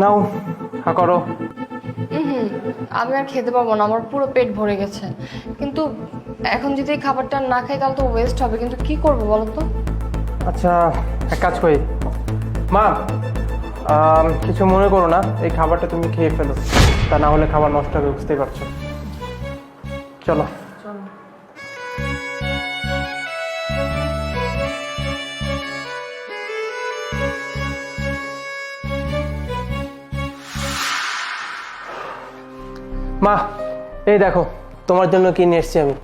নাও হা করো। হুম আমি আর খেতে পারব না আমার পুরো পেট ভরে গেছে। কিন্তু এখন যদি এই খাবারটা না খাই তাহলে তো ওয়েস্ট হবে কিন্তু কি করব বলো তো? আচ্ছা এক কাজ করি। মা আম, কিছু মনে করো না এই খাবারটা তুমি খেয়ে ফেলো। তা না হলে খাবার নষ্ট হবে বুঝতেই পারছ। চলো। মা এই দেখো তোমার জন্য কি নিয়ে এসছি আমি।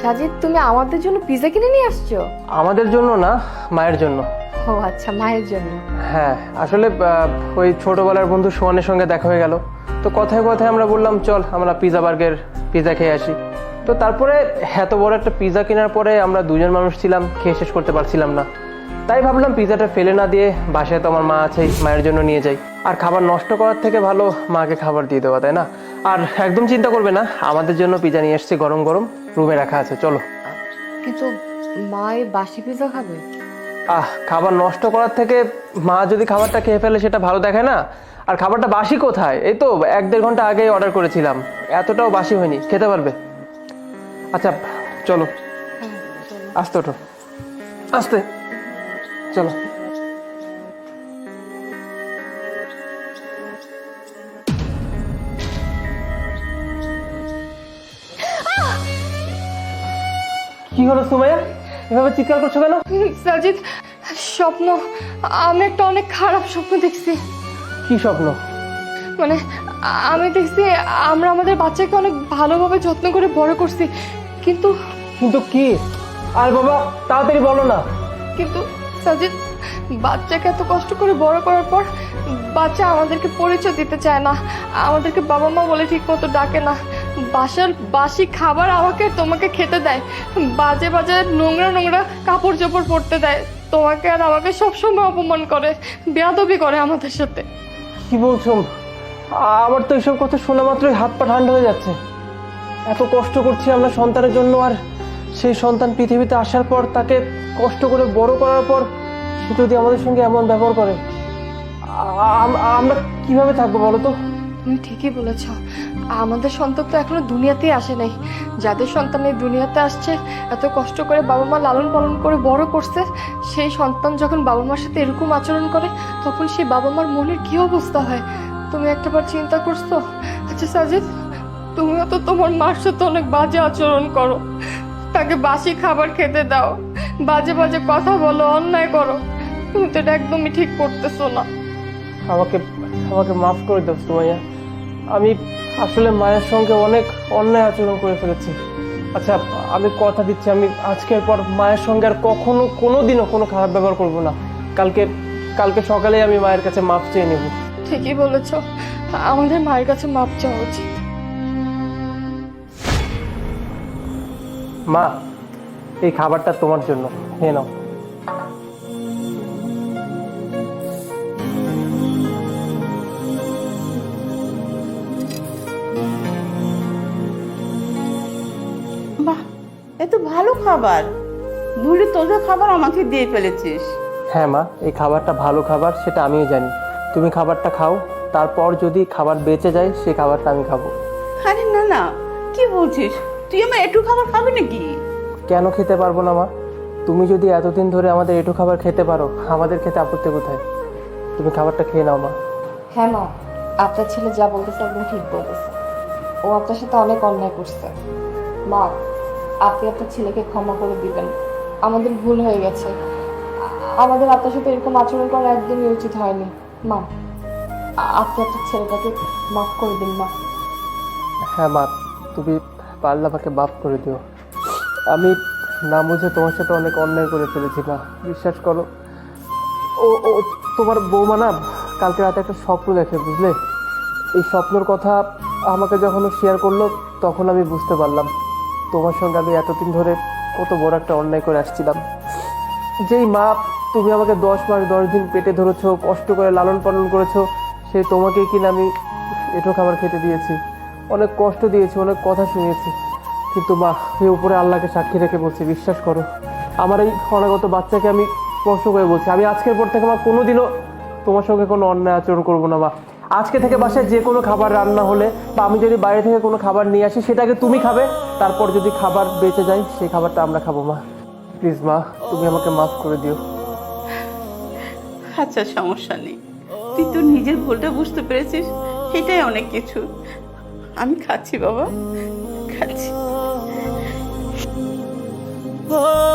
সাজিদ তুমি আমাদের জন্য পিজা কিনে নিয়ে আসছো? আমাদের জন্য না মায়ের জন্য। ও আচ্ছা মায়ের জন্য। হ্যাঁ আসলে আহ, ওই ছোটবেলার বন্ধু সোহানের সঙ্গে দেখা হয়ে গেল। তো কথায় কথায় আমরা বললাম চল আমরা পিজা বার্গের পিজা খেয়ে আসি। তো তারপরে এত বড় একটা পিজা কেনার পরে আমরা দুজন মানুষ ছিলাম খেয়ে শেষ করতে পারছিলাম না। তাই ভাবলাম পিজাটা ফেলে না দিয়ে বাসায় তো আমার মা আছেই মায়ের জন্য নিয়ে যাই। আর খাবার নষ্ট করার থেকে ভালো মাকে খাবার দিয়ে দেওয়া তাই না? আর একদম চিন্তা করবে না আমাদের জন্য পিজা নিয়ে এসছি গরম গরম রুমে রাখা আছে চলো। কিন্তু মা এই বাসি পিজা খাবে? আহ খাবার নষ্ট করার থেকে মা যদি খাবারটা খেয়ে ফেলে সেটা ভালো দেখে না? আর খাবারটা বাসি কোথায়? এই তো এক দেড় ঘণ্টা আগেই অর্ডার করেছিলাম। এতটাও বাসি হয়নি খেতে পারবে? আচ্ছা চলো। আস্তে ওঠো। আস্তে। চলো। কি হলো সুমাইয়া? এভাবে চিৎকার করছ কেন? সাজিদ স্বপ্ন আমি একটা অনেক খারাপ স্বপ্ন দেখছি। কি স্বপ্ন? মানে আমি দেখছি আমরা আমাদের বাচ্চাকে অনেক ভালোভাবে যত্ন করে বড় করছি কিন্তু কিন্তু কি? আর বাবা তাড়াতাড়ি বলো না। কিন্তু সাজিদ বাচ্চাকে এত কষ্ট করে বড় করার পর বাচ্চা আমাদেরকে পরিচয় দিতে চায় না। আমাদেরকে বাবা মা বলে ঠিক মতো ডাকে না। বাসার বাসি খাবার আমাকে তোমাকে খেতে দেয়। বাজে বাজে নোংরা নোংরা কাপড় চোপড় পরতে দেয়। তোমাকে আর আমাকে সবসময় অপমান করে বেয়াদবি করে আমাদের সাথে। কি বলছো? আমার তো এইসব কথা শোনা মাত্রই হাত পা ঠান্ডা হয়ে যাচ্ছে। এত কষ্ট করছি আমরা সন্তানের জন্য আর সেই সন্তান পৃথিবীতে আসার পর তাকে কষ্ট করে বড় করার পর সে যদি আমাদের সঙ্গে এমন ব্যবহার করে আমরা কীভাবে থাকব বলো তো? তুমি ঠিকই বলেছ। আমাদের সন্তান তো এখনও দুনিয়াতেই আসে নাই। যাদের সন্তান এই দুনিয়াতে আসছে, এত কষ্ট করে বাবা মা লালন পালন করে বড় করছে, সেই সন্তান যখন বাবা মার সাথে এরকম আচরণ করে, তখন সেই বাবা মার মনের কি অবস্থা হয়? তুমি একটাবার চিন্তা করছ? আচ্ছা সাজিদ, তুমিও তো তোমার মার সাথে অনেক বাজে আচরণ করো। তাকে বাসি খাবার খেতে দাও। বাজে বাজে কথা বলো, অন্যায় করো। তুমি তো এটা একদমই ঠিক করতেছো না। আমাকে আমাকে মাফ করে দাও সুমাইয়া। আমি আসলে মায়ের সঙ্গে অনেক অন্যায় আচরণ করে ফেলেছি। আচ্ছা আমি কথা দিচ্ছি আমি আজকের পর মায়ের সঙ্গে আর কখনো কোনো দিনও কোনো খারাপ ব্যবহার করব না। কালকে কালকে সকালেই আমি মায়ের কাছে মাপ চেয়ে নেব। ঠিকই বলেছ। আমাদের মায়ের কাছে মাপ চাওয়া উচিত। মা এই খাবারটা তোমার জন্য। খেয়ে নাও। এ তো ভালো খাবার। বুড়ি তোদের খাবার আমাকে দিয়ে ফেলেছিস। হ্যাঁ মা এই খাবারটা ভালো খাবার সেটা আমিও জানি। তুমি খাবারটা খাও তারপর যদি খাবার বেঁচে যায় সেই খাবারটা আমি খাব। আরে না না কি বলছিস? তুই আমার একটু খাবার খাবি নাকি? কেন খেতে পারব না মা? তুমি যদি এতদিন ধরে আমাদের এটু খাবার খেতে পারো আমাদের খেতে আপত্তি কোথায়? তুমি খাবারটা খেয়ে নাও মা। হ্যাঁ মা আপনার ছেলে যা বলতেছে একদম ঠিক বলতেছে। ও আপনার সাথে অনেক অন্যায় করছে। মা আপনি আপনার ছেলেকে ক্ষমা করে দিবেন। আমাদের ভুল হয়ে গেছে। আমাদের আপনার সাথে এরকম আচরণ করা একদমই উচিত হয়নি। মা, আপনি আপনার ছেলেটাকে মাফ করে দিন, মা। হ্যাঁ মা, তুমি পারলে আমাকে মাফ করে দিও। আমি না বুঝে তোমার সাথে অনেক অন্যায় করে ফেলেছি না বিশ্বাস করো, ও ও, তোমার বৌমা না কালকে রাতে একটা স্বপ্ন দেখে, বুঝলে? এই স্বপ্নর কথা আমাকে যখন শেয়ার করল, তখন আমি বুঝতে পারলাম। তোমার সঙ্গে আমি এতদিন ধরে কত বড় একটা অন্যায় করে আসছিলাম। যেই মা তুমি আমাকে দশ মাস, দশ দিন পেটে ধরেছো, কষ্ট করে লালন পালন করেছ সেই তোমাকেই কিনা আমি এঁটো খাবার খেতে দিয়েছি। অনেক কষ্ট দিয়েছি, অনেক কথা শুনিয়েছি। কিন্তু মা এই উপরে আল্লাহকে সাক্ষী রেখে বলছি, বিশ্বাস করো, আমার এই অনাগত বাচ্চাকে আমি স্পর্শ করে বলছি। আমি আজকের পর থেকে আমার কোনোদিনও তোমার সঙ্গে কোনো অন্যায় আচরণ করব না মা। আজকে থেকে বাসায় যে কোনো খাবার রান্না হলে বা আমি যদি বাইরে থেকে কোনো খাবার নিয়ে আসি সেটাকে তুমি খাবে। তারপর যদি খাবার বেঁচে যায় সেই খাবারটা আমরা খাব মা। প্লিজ মা তুমি আমাকে মাফ করে দিও। আচ্ছা সমস্যা নেই। তুই তোর নিজের ভুলটা বুঝতে পেরেছিস। এটাই অনেক কিছু। আমি খাচ্ছি বাবা। খাচ্ছি। Oh